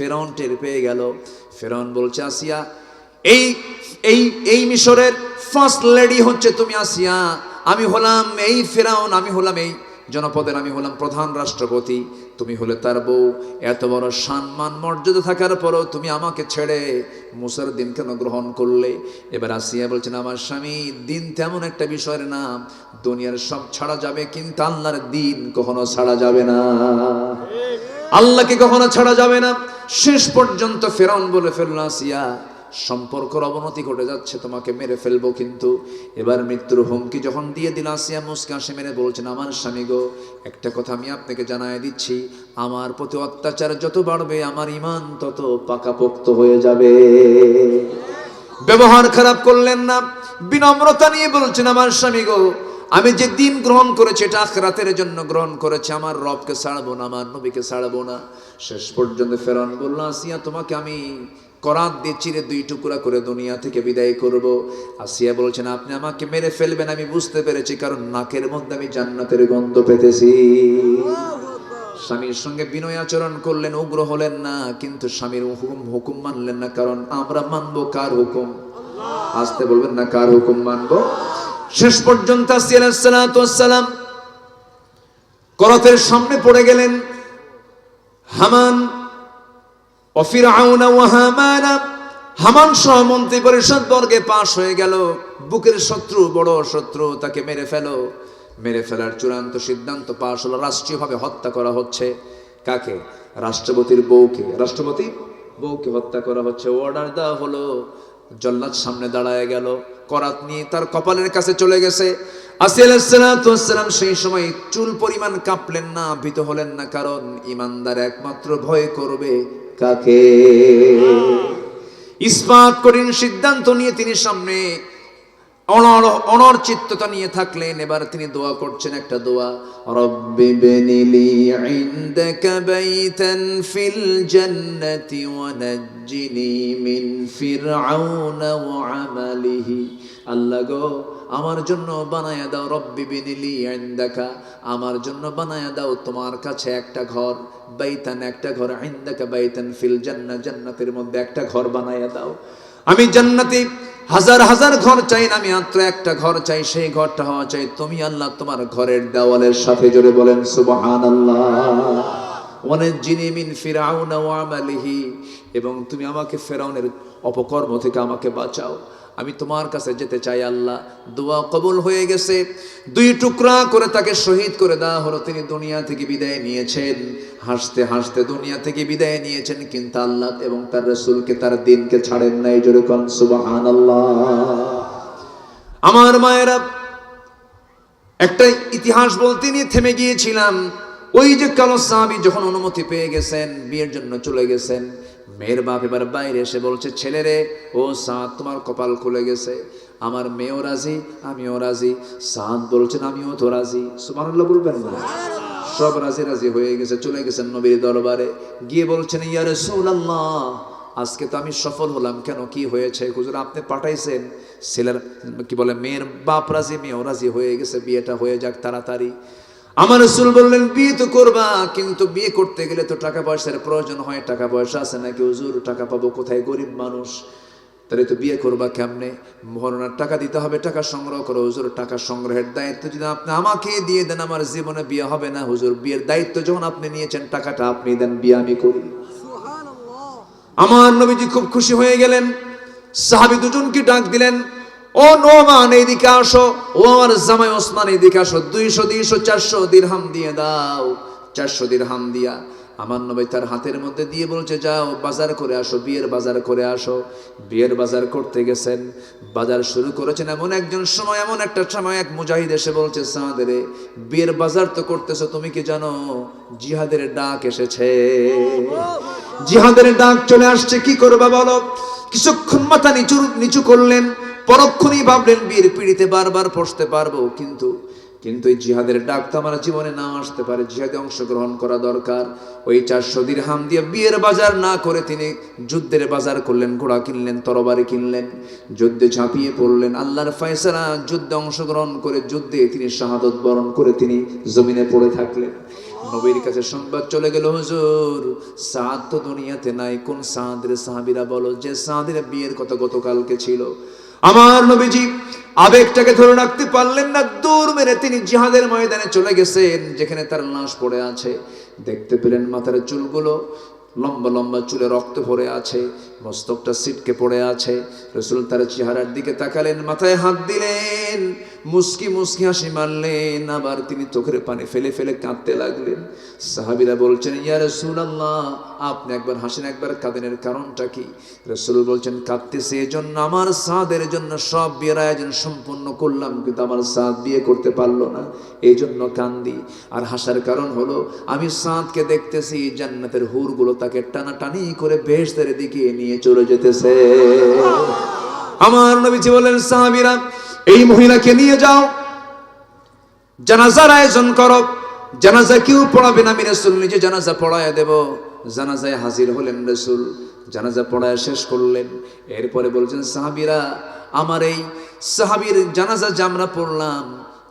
ফেরন টের পেয়ে গেল। ফেরন বলছে, আসিয়া, এই এই এই মিশরের ফার্স্ট লেডি হচ্ছে তুমি, আসিয়া। আমি হলাম এই ফেরাউন, আমি হলাম এই জনপদের, আমি হলাম প্রধান রাষ্ট্রপতি। তুমি হলে তার বউ। এত বড় সম্মান, মর্যাদা থাকার পরও তুমি আমাকে ছেড়ে মুসার দিন কেন গ্রহণ করলে? এবার আসিয়া বলছেন, আমার স্বামী, দিন তেমন একটা বিষয়ের নাম। দুনিয়ার সব ছাড়া যাবে, কিন্তু আল্লাহর দিন কখনো ছাড়া যাবে না। আল্লাহকে কখনো ছাড়া যাবে না। শেষ পর্যন্ত ফেরাউন বলে ফেলল, আসিয়া, সম্পর্কের অবনতি ঘটে যাচ্ছে, তোমাকে মেরে ফেলব কিন্তু। এবার মৃত্যুর হুমকি যখন দিয়ে দিল, আসিয়া, মুসকে আসে মেরে বলছেন, আমার স্বামী গো, একটা কথা আমি আপনাকে জানাই দিচ্ছি, আমার প্রতি অত্যাচার যত বাড়বে, আমার ইমান তত পাকাপোক্ত হয়ে যাবে। ব্যবহার খারাপ করলেন না, বিনম্রতা নিয়ে বলছেন, আমার স্বামী গো আমি যে দিন গ্রহণ করেছি, এটা আখরাতের জন্য গ্রহণ করেছি। আমার রবকে ছাড়বো না, আমার নবীকে ছাড়বো না। শেষ পর্যন্ত ফেরান বলল, আসিয়া, তোমাকে আমি করাত দিয়ে চিরে দুই টুকরা করে দুনিয়া থেকে বিদায় করব। আসিয়া বলছেন, আপনি আমাকে মেরে ফেলবেন, আমি বুঝতে পেরেছি, কারণ নাকের মধ্যে আমি জান্নাতের গন্ধ পেতেছি। স্বামীর সঙ্গে বিনয় আচরণ করলেন, উগ্র হলেন না, কিন্তু স্বামীর হুকুম হুকুম মানলেন না, কারণ আমরা মানবো কার হুকুম? আসতে বলবেন না, কার হুকুম মানবো? শেষ পর্যন্ত আসিয়ালাম করতের সামনে পড়ে গেলেন হামান অফির আউনা ও হামানা। হামান সহ মন্ত্রী পরিষদ বর্গে পাশ হয়ে গেল। বুকের শত্রু, বড় শত্রু তাকে মেরে ফেলো। মেরে ফেলার চূড়ান্ত সিদ্ধান্ত পাশ হলো, রাষ্ট্রীয়ভাবে হত্যা করা হচ্ছে। কাকে? রাষ্ট্রপতির বউকে। রাষ্ট্রপতি বউকে হত্যা করা হচ্ছে। অর্ডার দেওয়া হলো। জল্লাদ সামনে দাঁড়ায় গেল। করাত নিয়ে তার কপালের কাছে চলে গেছে। আসিয়ালাম সেই সময় চুল পরিমাণ কাঁপলেন না ভীত হলেন না কারণ ইমানদার একমাত্র ভয় করবে কাকে? ইস্পাত কঠিন সিদ্ধান্ত নিয়ে তিনি সামনে অনর চিত্ততা নিয়ে থাকলেন। এবার তিনি দোয়া করছেন, একটা দোয়া। রব্বি বেনিলি ইনদাকা বাইতান ফিল জান্নাতি ওয়া নাজ্জিনি মিন ফিরআউনা ওয়া আমালিহি। আল্লাহ গো, আমার জন্য বানায়া দাও, রব্বি বিনিলি ইনদাকা। আমার জন্য বানায়া দাও তোমার কাছে একটা ঘর, বাইতান একটা ঘর, ইনদাকা বাইতান ফিল জান্নাহ জান্নাতের মধ্যে একটা ঘর বানায়া দাও। আমি জান্নাতে। হাজার হাজার ঘর চাই না, আমি মাত্র একটা ঘর চাই, সেই ঘরটা হওয়া চাই। তুমি আল্লাহ তোমার ঘরের দেওয়ালের সাথে জোরে বলেন সুবহান আল্লাহ অনেক জিনি মিন ফিরাউন এবং তুমি আমাকে ফেরাউনের অপকর্ম থেকে আমাকে বাঁচাও। আমি তোমার কাছে যেতে চাই আল্লাহ। দোয়া কবুল হয়ে গেছে। দুই টুকরা করে তাকে শহীদ করে দেওয়া হলো। তিনি দুনিয়া থেকে বিদায় নিয়েছেন। হাসতে হাসতে দুনিয়া থেকে বিদায় নিয়েছেন, কিন্তু আল্লাহ এবং তার রসুলকে তার দিনকে ছাড়েন নাই জোরে কন সুবাহান আমার মায়েরা, একটা ইতিহাস বলতে নিয়ে থেমে গিয়েছিলাম। ওই যে কালো সাহাবি যখন অনুমতি পেয়ে গেছেন, বিয়ের জন্য চলে গেছেন। মেয়ের বাপ এবার বাইরে এসে বলছে, ছেলে রে, ও সাঁত তোমার কপাল খুলে গেছে। আমার মেয়েও রাজি, আমিও রাজি। সাঁত বলছেন আমিও তো রাজি। সুমানুল্লাহ বলবেন না। সব রাজি রাজি হয়ে গেছে, চলে গেছেন নবীর দরবারে। গিয়ে বলছেন, ইয়া রাসূলুল্লাহ, আজকে তো আমি সফল হলাম। কেন, কি হয়েছে? হুজুর, আপনি পাঠাইছেন। ছেলের, কি বলে, মেয়ের বাপ রাজি, মেয়েও রাজি হয়ে গেছে, বিয়েটা হয়ে যাক তাড়াতাড়ি। আমার রসুল বললেন বিয়ে তো করবা কিন্তু বিয়ে করতে গেলে তো টাকা পয়সার প্রয়োজন হয়। টাকা পয়সা আছে নাকি? হুজুর টাকা পাবো কোথায়? গরিব মানুষ। তাহলে তো বিয়ে করবা কেমনে? মহরণার টাকা দিতে হবে টাকা সংগ্রহ করো। হুজুর টাকা সংগ্রহের দায়িত্ব যদি আপনি আমাকে দিয়ে দেন আমার জীবনে বিয়ে হবে না। হুজুর বিয়ের দায়িত্ব যখন আপনি নিয়েছেন টাকাটা আপনি দেন বিয়ে আমি করি। আমার নবীজি খুব খুশি হয়ে গেলেন। সাহাবি দুজনকে ডাক দিলেন। ও নোমান, এইদিকে আসো। ও আমার জামাই ওসমান, এইদিকে আসো। দুইশো দুইশো, চারশো দিরহাম দিয়ে দাও। চারশো দিরহাম দিয়া আমার নবী তার হাতের মধ্যে দিয়ে বলছে, যাও, বাজার করে আসো, বিয়ের বাজার করে আসো। বিয়ের বাজার করতে গেছেন। বাজার শুরু করেছেন এমন একজন সময়, এমন একটা সময়, এক মুজাহিদ এসে বলছে সাঁদেরে বিয়ের বাজার তো করতেছো, তুমি কি জানো? জিহাদের ডাক এসেছে। জিহাদের ডাক চলে আসছে, কি করবা বলো? কিছুক্ষণ মাথা নিচু নিচু করলেন। পরক্ষণই ভাবলেন, বীর পিড়িতে বারবার পড়তে পারব, কিন্তু কিন্তু এই জিহাদের ডাক তো আমার জীবনে না আসতে পারে। জিহাদে অংশগ্রহণ করা দরকার। ওই চারশো দিন হাম দিয়ে বিয়ের বাজার না করে তিনি যুদ্ধের বাজার করলেন, ঘোড়া কিনলেন, তরবারি কিনলেন, যুদ্ধে ঝাঁপিয়ে পড়লেন। আল্লাহর ফয়সালা, যুদ্ধে অংশগ্রহণ করে যুদ্ধে তিনি শাহাদত বরণ করে তিনি জমিনে পড়ে থাকলেন। নবীর কাছে সংবাদ চলে গেল, হুজুর, সাদ তো দুনিয়াতে নাই। কোন সাদের সাহাবিরা বলো, যে সাদের বিয়ের কথা গতকালকে ছিল। আমার নবীজি আবেগটাকে ধরে রাখতে পারলেন না দৌড় মেরে তিনি জিহাদের ময়দানে চলে গেছেন, যেখানে তার লাশ পড়ে আছে। দেখতে পেলেন মাথার চুলগুলো, লম্বা লম্বা চুলে রক্ত ভরে আছে, মস্তকটা সিটকে পড়ে আছে। রসুল তার চেহারার দিকে তাকালেন, মাথায় হাত দিলেন। মুস্কি মুস্কি হাসি মারলেন, আবার তিনি চোখের পানি ফেলে ফেলে কাঁদতে লাগলেন। সাহাবিরা বলছেন, ইয়া রসুল আল্লাহ আপনি একবার হাসেন, একবার কাঁদেনের কারণটা কি? রসুল বলছেন, কাঁদতেছে এজন্য, আমার সাদের জন্য সব বিয়ের আয়োজন সম্পূর্ণ করলাম, কিন্তু আমার সাদ বিয়ে করতে পারল না এই জন্য কান্দি। আর হাসার কারণ হলো, আমি সাঁতকে দেখতেছি, জান্নাতের হুরগুলো তাকে টানাটানি করে বেশ বেহেশতের দিকে নিয়ে চলে যেতেছে। আমার নবীজি বলেন সাহাবিরা, এই মহিলাকে নিয়ে যাও। জানাজার আয়োজন করো। জানাজা কেউ পড়াবে না আমি রসুল নিজে জানাজা পড়ায় দেব। জানাজায় হাজির হলেন রসুল, জানাজা পড়ায় শেষ করলেন। এরপরে বলছেন, সাহাবিরা, আমার এই সাহাবির জানাজা যে আমরা পড়লাম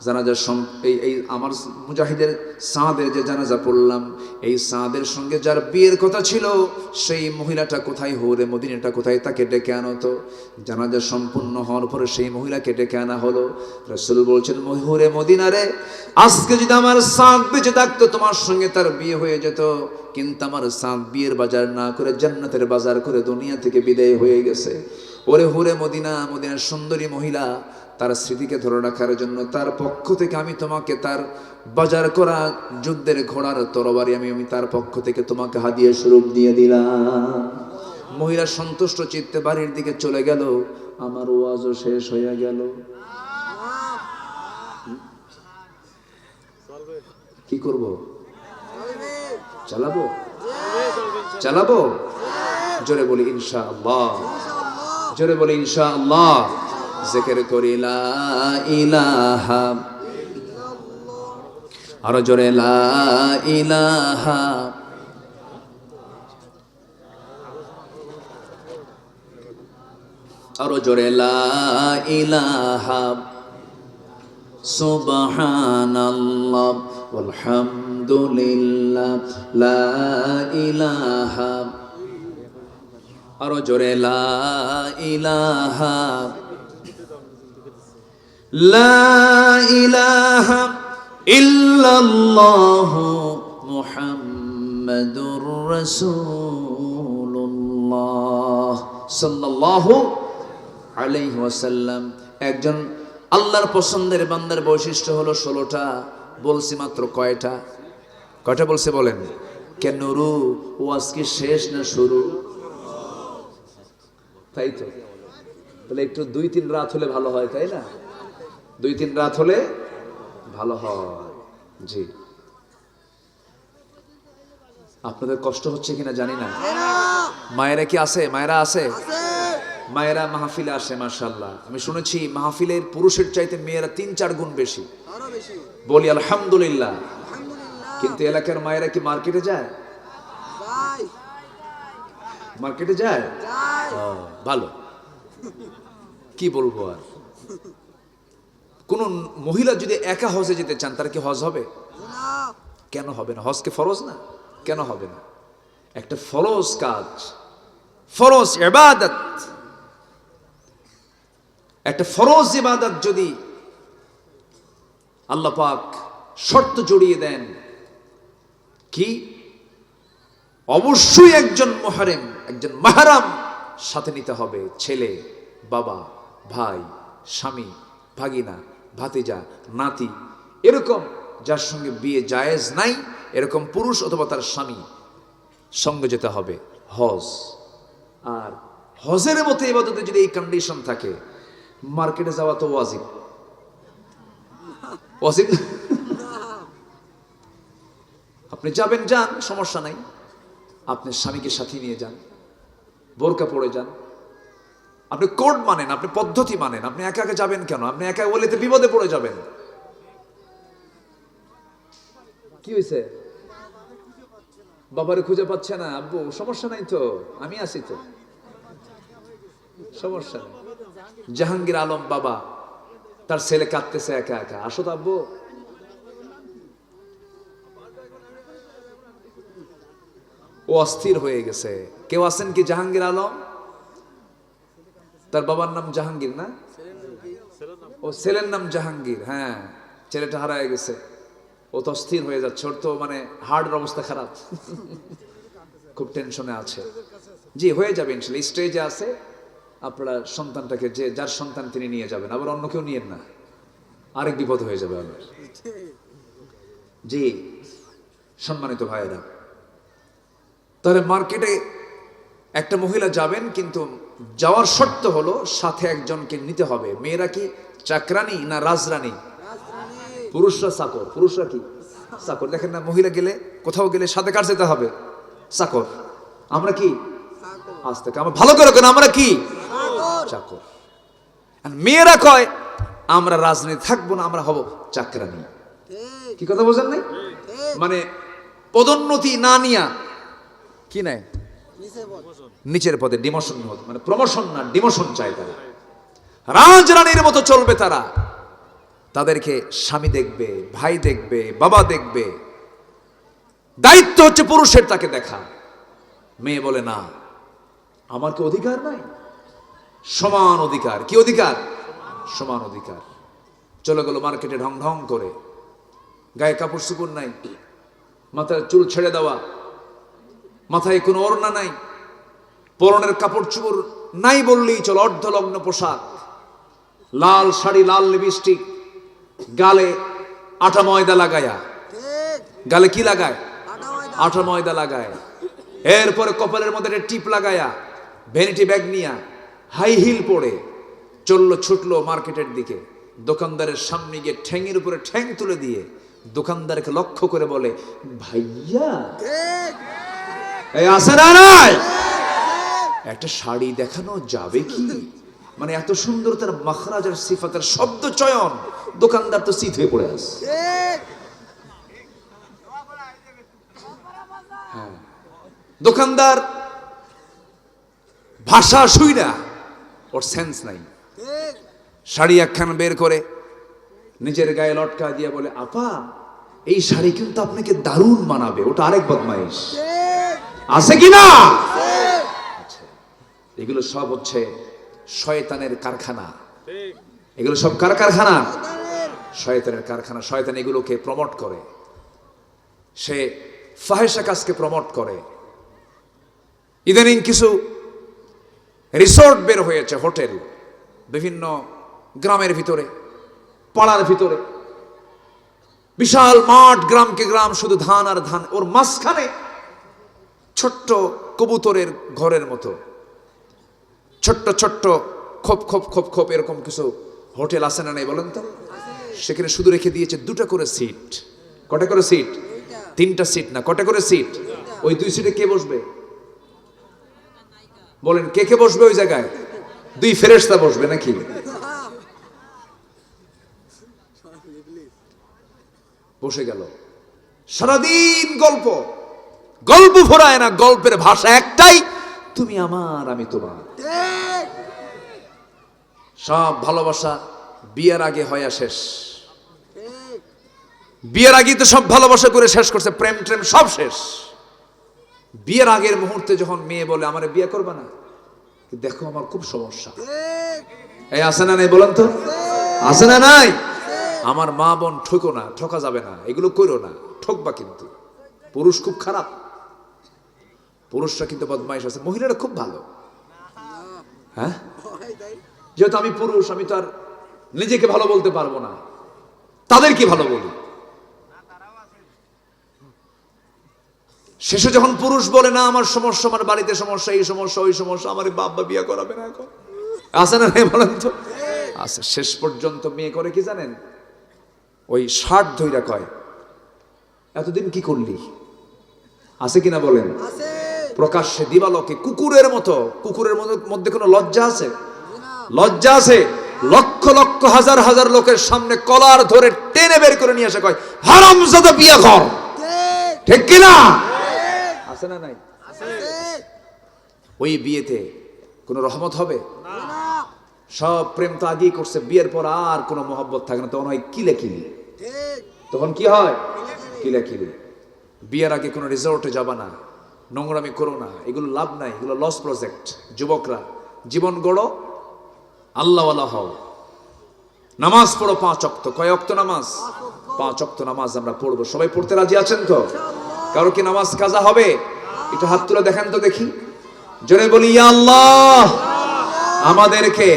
জানাজা সম- এই এই আমার মুজাহিদের সাঁদের যে জানাজা পড়লাম, এই সাঁদের সঙ্গে যার বিয়ের কথা ছিল, সেই মহিলাটা কোথায় হরে মদিনাটা কোথায়, তাকে ডেকে আনো তো। জানাজা সম্পূর্ণ হওয়ার পরে সেই মহিলাকে ডেকে আনা হলো। রসুল বলছেন মহুরে মদিনারে আজকে যদি আমার সাঁত বেঁচে থাকতো, তোমার সঙ্গে তার বিয়ে হয়ে যেত। কিন্তু আমার সাঁত বিয়ের বাজার না করে জান্নাতের বাজার করে দুনিয়া থেকে বিদায় হয়ে গেছে। ওরে হুরে মদিনা, মদিনার সুন্দরী মহিলা তার স্মৃতিকে ধরে রাখার জন্য তার পক্ষ থেকে আমি তোমাকে তার বাজার করা যুদ্ধের ঘোড়ার তরবারি আমি আমি তার পক্ষ থেকে তোমাকে হাদিয়ে স্বরূপ দিয়ে দিলাম। মহিলা সন্তুষ্ট চিত্তে বাড়ির দিকে চলে গেল। আমার ওয়াজও শেষ হয়ে গেল। কি করব? চালাবো? চালাবো? জোরে বলি ইনশা আল্লাহ জোরে বলি ইনশা আল্লাহ জেকের করি, লা ইলাহা আরও জোরে, লা ইলাহা আরও জোরে, লা ইলাহা সুবহানাল্লাহ আলহামদুলিল্লাহ লা ইলাহা আরও জোরে, লা ইলাহা একজন আল্লাহর পছন্দের বান্দার বৈশিষ্ট্য হলো ষোলোটা, বলছি মাত্র কয়টা? কয়টা বলছে বলেন? কেন রু ও আজকে শেষ না শুরু? তাই তো। তাহলে একটু দুই, তিন রাত হলে ভালো হয়, তাই না? দুই তিন রাত হলে ভালো হয়। জি। আপনাদের কষ্ট হচ্ছে কিনা জানি না। মায়েরা কি আছে? মায়েরা আছে? মায়েরা মাহফিলে আসে মাশাল্লাহ আমি শুনেছি মাহফিলের পুরুষের চাইতে মেয়েরা তিন চার গুণ বেশি। বলি আলহামদুলিল্লাহ। কিন্তু এলাকার মায়েরা কি মার্কেটে যায়? মার্কেটে যায়? ভালো। কি বলব আর? কোন মহিলা যদি একা হজে যেতে চান তার কি হজ হবে? কেন হবে না? হজকে ফরজ না? কেন হবে না? একটা ফরজ কাজ। ফরজ ইবাদত। একটা ফরজ ইবাদত যদি আল্লাহ পাক শর্ত জড়িয়ে দেন কি? অবশ্যই একজন মহারেম একজন মাহারাম সাথে নিতে হবে। ছেলে বাবা ভাই স্বামী ভাগিনা ভাতিজা, নাতি, এরকম যার সঙ্গে বিয়ে জায়েজ নাই, এরকম পুরুষ অথবা তার স্বামী, সঙ্গে যেতে হবে, হজ। আর হজের মতো এবাদতে যদি এই কন্ডিশন থাকে মার্কেটে যাওয়া তো ওয়াজিব। ওয়াজিব? আপনি যাবেন, যান, সমস্যা নাই। আপনি স্বামীকে সাথে নিয়ে যান, বোরকা পড়ে যান। আপনি কোড মানেন, আপনি পদ্ধতি মানেন, আপনি একা একা যাবেন কেন? আপনি একা বলে বিপদে পড়ে যাবেন। কি হয়েছে বাবারে খুঁজে পাচ্ছে না। আব্বু, সমস্যা নাই তো, আমি আছি তো। সমস্যা নেই। জাহাঙ্গীর আলম বাবা, তার ছেলে কাঁদতেছে একা একা। আসো তো আব্বু। ও অস্থির হয়ে গেছে। কেউ আছেন কি জাহাঙ্গীর আলম? তার বাবার নাম জাহাঙ্গীর না? ও, ছেলের নাম জাহাঙ্গীর হ্যাঁ। ছেলেটা হারায় গেছে। ও তো অস্থির হয়ে যাচ্ছে, ওর তো মানে হার্টের অবস্থা খারাপ। খুব টেনশনে আছে। জি, হয়ে যাবে ইনশাল্লাহ। স্টেজে আছে, আপনারা সন্তানটাকে যে, যার সন্তান তিনি নিয়ে যাবেন, আবার অন্য কেউ নিয়েন না। আরেক বিপদ হয়ে যাবে আপনার জি, সম্মানিত ভাইয়েরা। তাহলে মার্কেটে একটা মহিলা যাবেন কিন্তু যাওয়ার শর্ত হলো সাথে একজনকে নিতে হবে। মেয়েরা কি চাকরানি না রাজরানী? পুরুষরা চাকর। পুরুষরা কি চাকর? দেখেন না মহিলা গেলে কোথাও গেলে সাথে কার যেতে হবে? চাকর। আমরা কি? আজ থেকে আমরা ভালো করে কেন আমরা কি? চাকর। মেয়েরা কয় আমরা রাজনীতি থাকব না আমরা হব চাকরানি। ঠিক কি কথা বোঝেন নাই? মানে পদোন্নতি না নিয়া কি বল নিচের পদে ডিমোশন মানে প্রমোশন না ডিমোশন চায় তারা। রাজরানীর মতো চলবে তারা। তাদেরকে স্বামী দেখবে, ভাই দেখবে, বাবা দেখবে। দায়িত্ব হচ্ছে পুরুষের তাকে দেখা। মেয়ে বলে, না, আমার কি অধিকার নাই? সমান অধিকার। কি অধিকার? সমান অধিকার। চলে গেল মার্কেটে ঢং ঢং করে। গায়ে কাপড় চুপড় নাই। মাথায় চুল ছেড়ে দেওয়া। মাথায় কোনো ওড়না নাই পরনের কাপড় চুপড় নাই বললেই চলো অর্ধলগ্ন পোশাক। লাল শাড়ি লাল লিপস্টিক গালে আটা ময়দা লাগায়া। গালে কি লাগায়? আটা ময়দা। লাগায়। এরপরে কপালের মধ্যে একটা টিপ লাগায়া ভ্যানিটি ব্যাগ নিয়া হাই হিল পরে চলল ছুটলো মার্কেটের দিকে। দোকানদারের সামনে গিয়ে ঠ্যাঙের উপরে ঠ্যাং তুলে দিয়ে দোকানদারকে লক্ষ্য করে বলে ভাইয়া আছে না নাই? একটা শাড়ি দেখানো যাবে কি? মানে এত সুন্দর তার মখরাজের সিফাতের শব্দ চয়ন। দোকানদার তো শীত হয়ে পড়ে আছে। ঠিক দোকানদার, ভাষা শুই না। ওর সেন্স নাই। শাড়ি একখান বের করে, নিজের গায়ে লটকা দিয়ে বলে, আপা, এই শাড়ি কিন্তু আপনাকে দারুণ মানাবে। ওটা আরেক বদমাইশ। আছে কি না এগুলো সব হচ্ছে শয়তানের কারখানা। এগুলো সব কার কারখানা? শয়তানের। কারখানা। শয়তান এগুলোকে প্রমোট করে। সে ফাহেসা কাজকে প্রমোট করে। ইদানিং কিছু রিসোর্ট বের হয়েছে হোটেল বিভিন্ন গ্রামের ভিতরে পাড়ার ভিতরে। বিশাল মাঠ গ্রামকে গ্রাম শুধু ধান আর ধান। ওর মাঝখানে ছোট্ট কবুতরের ঘরের মতো। ছোট্ট ছোট্ট, খোপ খোপ খোপ খোপ এরকম কিছু হোটেল আছে না নাই বলেন তো? সেখানে শুধু রেখে দিয়েছে দুটো করে সিট। কটা করে সিট? তিনটা সিট না, কটা করে সিট? ওই দুই সিটে কে বসবে? বলেন, কে কে বসবে ওই জায়গায়? দুই ফেরেশতা বসবে নাকি? বসে গেল। সারাদিন গল্প। গল্প ফোরায় না গল্পের ভাষা একটাই তুমি আমার আমি তোমার। সব ভালোবাসা বিয়ের আগে হয়া শেষ। বিয়ের আগেই তো সব ভালোবাসা করে শেষ করছে প্রেম ট্রেম সব শেষ। বিয়ের আগের মুহূর্তে যখন মেয়ে বলে আমার বিয়ে করবে না? দেখো আমার খুব সমস্যা। এই! আছে না নাই বলেন তো? আছে না নাই? আমার মা বোন ঠকো না ঠকা যাবে না এগুলো করো না ঠকবা কিন্তু। পুরুষ খুব খারাপ। পুরুষরা কিন্তু বদমাইশ আছে। মহিলারা খুব ভালো। হ্যাঁ? যেহেতু আমি পুরুষ আমি তো আর নিজেকে ভালো বলতে পারব না। তাদের কি ভালো বলি। শেষে যখন পুরুষ বলে না আমার সমস্যা আমার বাড়িতে সমস্যা এই সমস্যা ওই সমস্যা আমার বাবা বিয়ে করাবে না এখন। আছে না নাই বলেন তো? আছে শেষ পর্যন্ত মেয়ে করে কি জানেন? ওই ষাট ধৈরা কয় এতদিন কি করলি? আছে কিনা বলেন? আছে। প্রকাশ্যে দিবালকে কুকুরের মতো কুকুরের মধ্যে- কোনো লজ্জা আছে? লজ্জা আছে? লক্ষ লক্ষ হাজার হাজার লোকের সামনে কলার ধরে টেনে বের করে নিয়ে আসে কয় হারাম জাদা বিয়ে কর ঠিক কিনা আছে না নাই? আছে ওই বিয়েতে কোনো রহমত হবে? না সব প্রেম তো আগেই করছে বিয়ের পর আর কোনো মহব্বত থাকে না তখন হয় কিলে কিলি ঠিক। তখন কি হয়? কিলে কিলি বিয়ের আগে কোনো রিসোর্টে যাবা না। নোংরামি করো না, এগুলো লাভ নাই, এগুলো লস প্রজেক্ট যুবকরা, জীবন গড়ো, আল্লাহওয়ালা হও। নামাজ পড়ো পাঁচ অক্ত, কয় অক্ত নামাজ? পাঁচ অক্ত নামাজ আমরা পড়ব। সবাই পড়তে রাজি আছেন তো? কারও কি নামাজ কাজা হবে? একটু হাত তুলে দেখেন তো দেখি। জোরে বলি আল্লাহ, আমাদেরকে